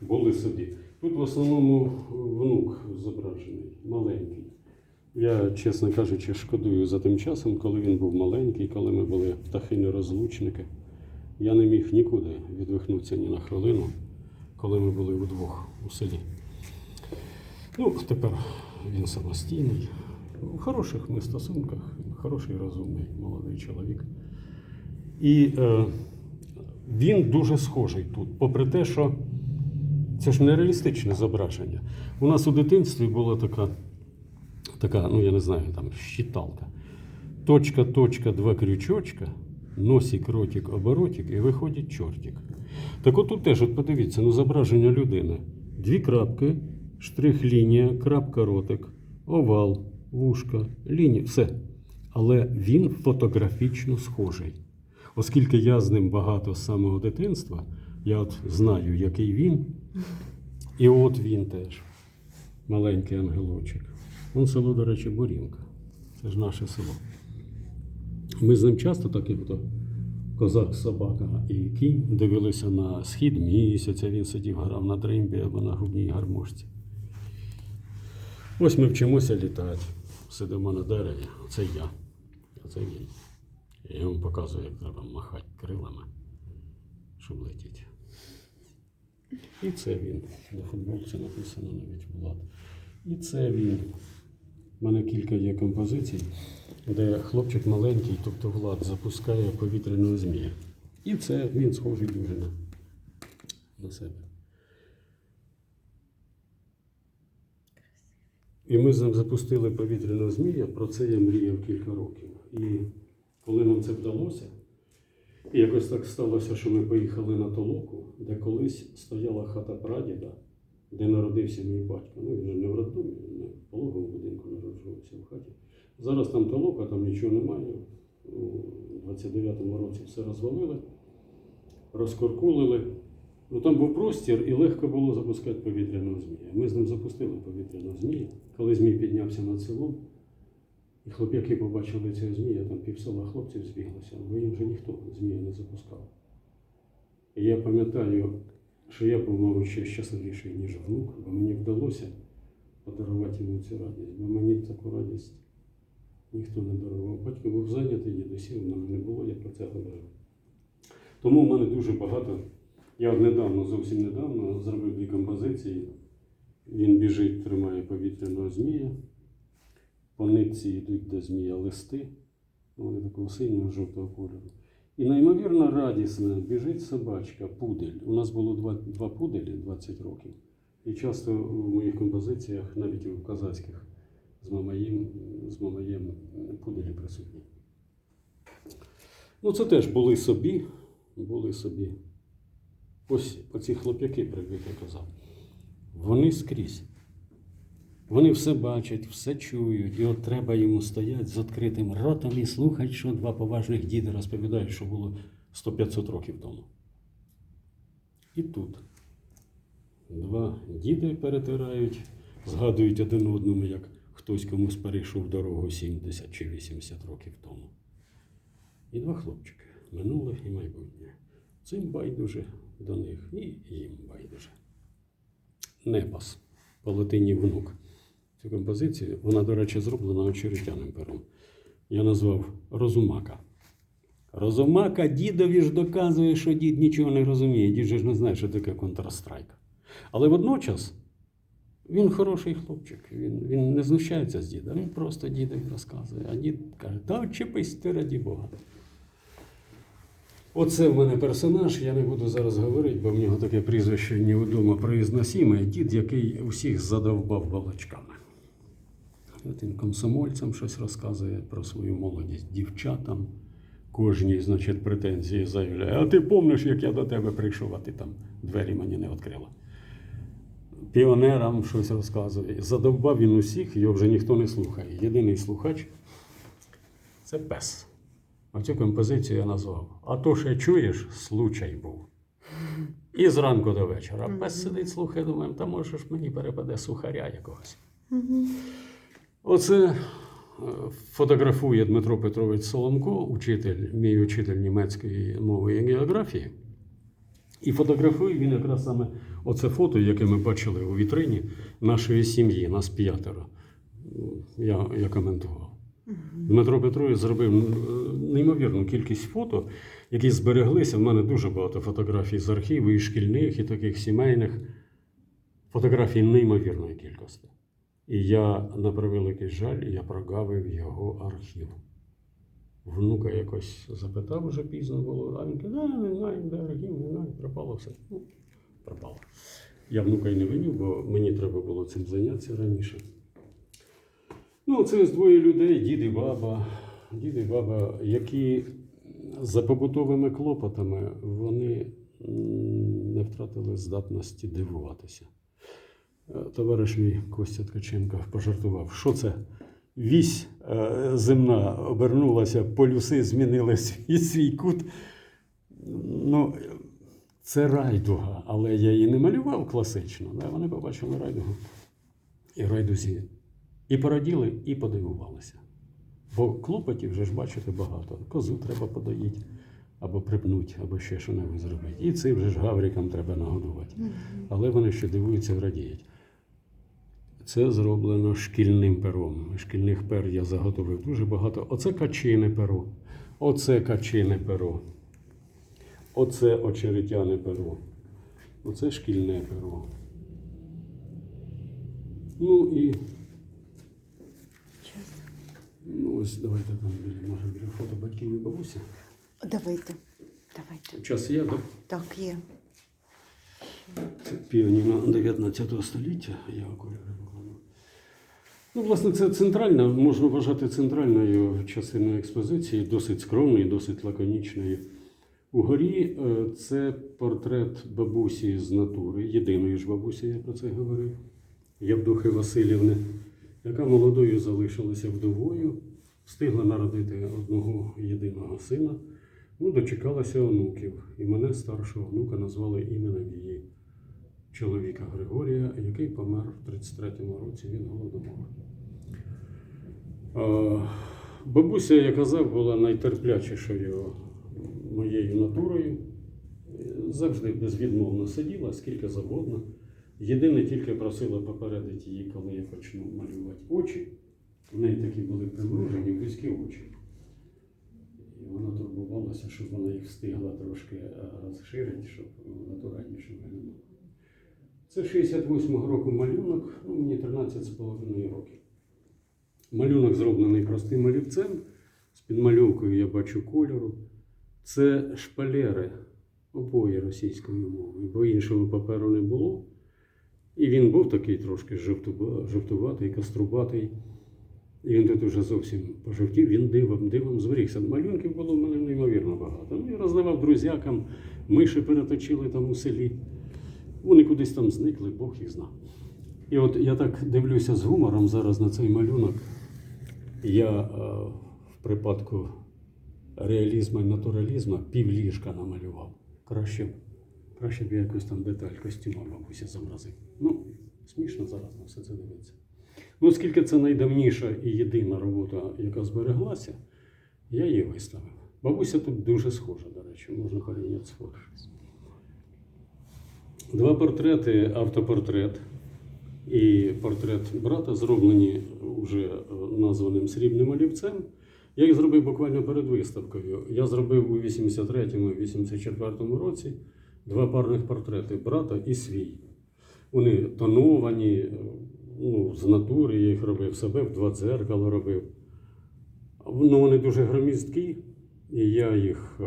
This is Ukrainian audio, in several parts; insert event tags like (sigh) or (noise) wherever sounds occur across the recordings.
були собі. Тут в основному внук зображений, маленький. Я, чесно кажучи, шкодую за тим часом, коли він був маленький, коли ми були птахи-нерозлучники. Я не міг нікуди відвихнутися ні на хвилину, коли ми були удвох у селі. Ну, тепер він самостійний. У хороших ми стосунках, хороший, розумний, молодий чоловік. І е, він дуже схожий тут, попри те, що це ж нереалістичне зображення. У нас у дитинстві була така, така ну я не знаю, там щиталка. Точка, точка, два крючочка, носик, ротик, оборотик, і виходить чортик. Так от тут теж, от подивіться, ну зображення людини. Дві крапки, штрих-лінія, крапка, ротик, овал, вушка, лінія, все. Але він фотографічно схожий. Оскільки я з ним багато з самого дитинства, я от знаю, який він. І от він теж. Маленький ангелочок. Вон село, до речі, Борінка. Це ж наше село. Ми з ним часто так, як то козак, собака і кінь дивилися на схід місяця, він сидів, грав на дримбі або на губній гармошці. Ось ми вчимося літати. Сидимо на дереві. Це я. Це він. Я йому показую, як треба махати крилами, щоб летіти. І це він. На футболці написано навіть Влад. І це він. У мене кілька є композицій, де хлопчик маленький, тобто Влад, запускає повітряного змія. І це він схожий дуже на, на себе. І ми запустили повітряного змія, про це я мріяв кілька років. І коли нам це вдалося, якось так сталося, що ми поїхали на толоку, де колись стояла хата прадіда, де народився мій батько. Ну, він же не в роддомі, не в пологовому будинку народжувався в хаті. Зараз там толока, там нічого немає. У 29-му році все розвалили, розкоркулили. Ну там був простір і легко було запускати повітряного змія. Ми з ним запустили повітряного змія. Коли змій піднявся над селом, і хлоп'яки побачили цього змія, там півсела хлопців збіглося, бо їм вже ніхто змія не запускав. І я пам'ятаю, що я був, мабуть, ще щасливіший, ніж внук, бо мені вдалося подарувати йому цю радість, бо мені таку радість ніхто не дарував. Батько був зайнятий, дідусів в не було, я про це говорив. Тому в мене дуже багато. Я недавно, зовсім недавно, зробив дві композиції. Він біжить, тримає повітряного змія. По нитці йдуть до змія листи. Вони такого синього жовтого кольору. І неймовірно радісно біжить собачка, пудель. У нас було два, два пуделі 20 років. І часто в моїх композиціях, навіть в казацьких, з мамаєм, з мамаєм пуделі присутні. Ну, це теж були собі, були собі. Ось оці хлоп'яки, про яких я казав. Вони скрізь. Вони все бачать, все чують, і от треба йому стояти з відкритим ротом і слухати, що два поважних діди розповідають, що було 100-500 років тому. І тут два діди перетирають, згадують один одному, як хтось комусь перейшов дорогу 70 чи 80 років тому. І два хлопчики минуле і майбутнє. Цим байдуже до них і їм байдуже. Непас по латині внук. Цю композицію, вона, до речі, зроблена очеретяним пером. Я назвав Розумака. Розумака дідові ж доказує, що дід нічого не розуміє. Дід же ж не знає, що таке контрастрайк. Але водночас він хороший хлопчик. Він, він не знущається з діда, він просто дідові розказує. А дід каже: та чепись ти раді Бога. Оце в мене персонаж, я не буду зараз говорити, бо в нього таке прізвище невідомо произносіме. Дід, який усіх задовбав балачками. Він комсомольцям щось розказує про свою молодість, дівчатам. Кожній, значить, претензії заявляє. А ти пам'ятаєш, як я до тебе прийшов, а ти там двері мені не відкрила. Піонерам щось розказує. Задовбав він усіх, його вже ніхто не слухає. Єдиний слухач це пес. Оцю композицію я назвав. А то ще чуєш, случай був. І зранку до вечора. Пес сидить, слухає, думає, та може ж мені перепаде сухаря якогось. Оце е, фотографує Дмитро Петрович Соломко, учитель, мій учитель німецької мови і географії. І фотографує він якраз саме оце фото, яке ми бачили у вітрині нашої сім'ї, нас п'ятеро. Я, я коментував. Дмитро Петрович зробив неймовірну кількість фото, які збереглися. В мене дуже багато фотографій з архіву, і шкільних, і таких сімейних. Фотографій неймовірної кількості. І я, на превеликий жаль, я прогавив його архів. Внука якось запитав уже пізно було, а він каже, не знаю, де архів, не знаю, пропало все. Ну, пропало. Я внука й не винів, бо мені треба було цим зайнятися раніше. Ну, це ось двоє людей, дід і баба. Дід і баба, які за побутовими клопотами вони не втратили здатності дивуватися. Товариш мій Костя Ткаченко пожартував, що це вісь е, земна обернулася, полюси змінили свій, (laughs) свій кут. Ну, це райдуга, але я її не малював класично. Да? Вони побачили райдугу і райдузі. І пораділи, і подивувалися. Бо клопотів вже ж бачите багато. Козу треба подоїти, або припнуть, або ще щось зробити. І цим вже ж гаврикам треба нагодувати. Але вони ще дивуються і радіють. Це зроблено шкільним пером. Шкільних пер я заготовив дуже багато. Оце качине перо, оце качине перо, оце очеретяне перо, оце шкільне перо. Ну і ну, ось давайте там може, біля фото батьків і бабусі. Давайте, давайте. Час є, так? Так, є. Це піаніно 19 століття, я. Ну, власне, це центральна, можна вважати центральною частиною експозиції, досить скромної, досить лаконічної. Угорі е, це портрет бабусі з натури, єдиної ж бабусі, я про це говорив, Явдухи Васильівни, яка молодою залишилася вдовою, встигла народити одного єдиного сина, ну, дочекалася онуків. І мене старшого внука назвали іменем її чоловіка Григорія, який помер в 33-му році від голодомору. Бабуся, я казав, була найтерплячішою моєю натурою. Завжди безвідмовно сиділа, скільки завгодно. Єдине тільки просила попередити її, коли я почну малювати очі. В неї такі були примружені, близькі очі. І вона турбувалася, щоб вона їх встигла трошки розширити, щоб натуральніше виглядало. Це 68-го року малюнок, ну, мені 13,5 років. Малюнок зроблений простим олівцем. З підмальовкою я бачу кольору. Це шпалери обоє російською мовою, бо іншого паперу не було. І він був такий трошки жовтуватий, каструбатий. І він тут уже зовсім пожовтів, він дивом, дивом зберігся. Малюнків було в мене неймовірно багато. Ну, я роздавав друзякам, миші переточили там у селі. Вони кудись там зникли, Бог їх знав. І от я так дивлюся з гумором зараз на цей малюнок. Я е, в припадку реалізму і натуралізму півліжка намалював. Краще, краще б я якусь там деталь костюма бабусі зобразив. Ну, смішно зараз на все це дивиться. Ну, оскільки це найдавніша і єдина робота, яка збереглася, я її виставив. Бабуся тут дуже схожа, до речі, можна порівняти з. Два портрети, автопортрет і портрет брата зроблені вже названим срібним олівцем. Я їх зробив буквально перед виставкою. Я зробив у 83-му і 84-му році два парних портрети брата і свій. Вони тоновані, ну, з натури я їх робив себе, в два дзеркала робив. Ну, вони дуже громіздкі, і я їх, е,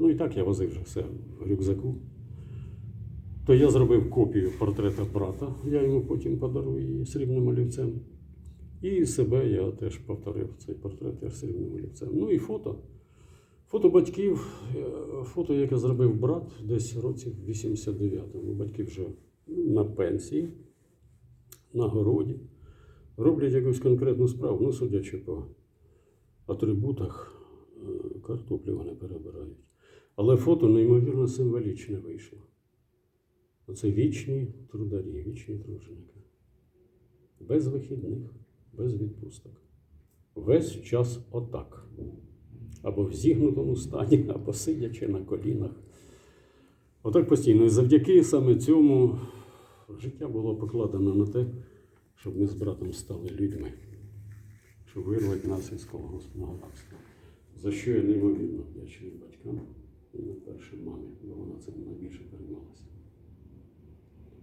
ну і так я возив вже все в рюкзаку. То я зробив копію портрета брата, я йому потім подарую її срібним олівцем. І себе я теж повторив цей портрет теж срібним олівцем. Ну і фото. Фото батьків, е, фото, яке зробив брат десь в році 89-му. Батьки вже на пенсії, на городі, роблять якусь конкретну справу, ну, судячи по атрибутах, е, картоплі вони перебирають. Але фото неймовірно символічне вийшло. Оце вічні трударі, вічні труженики. Без вихідних, без відпусток. Весь час отак. Або в зігнутому стані, (laughs) або сидячи на колінах. Отак постійно. І завдяки саме цьому життя було покладено на те, щоб ми з братом стали людьми, щоб вирвати нас із колгоспного рабства. За що я неймовірно вдячний батькам і на перше мамі, бо вона цим найбільше переймалася.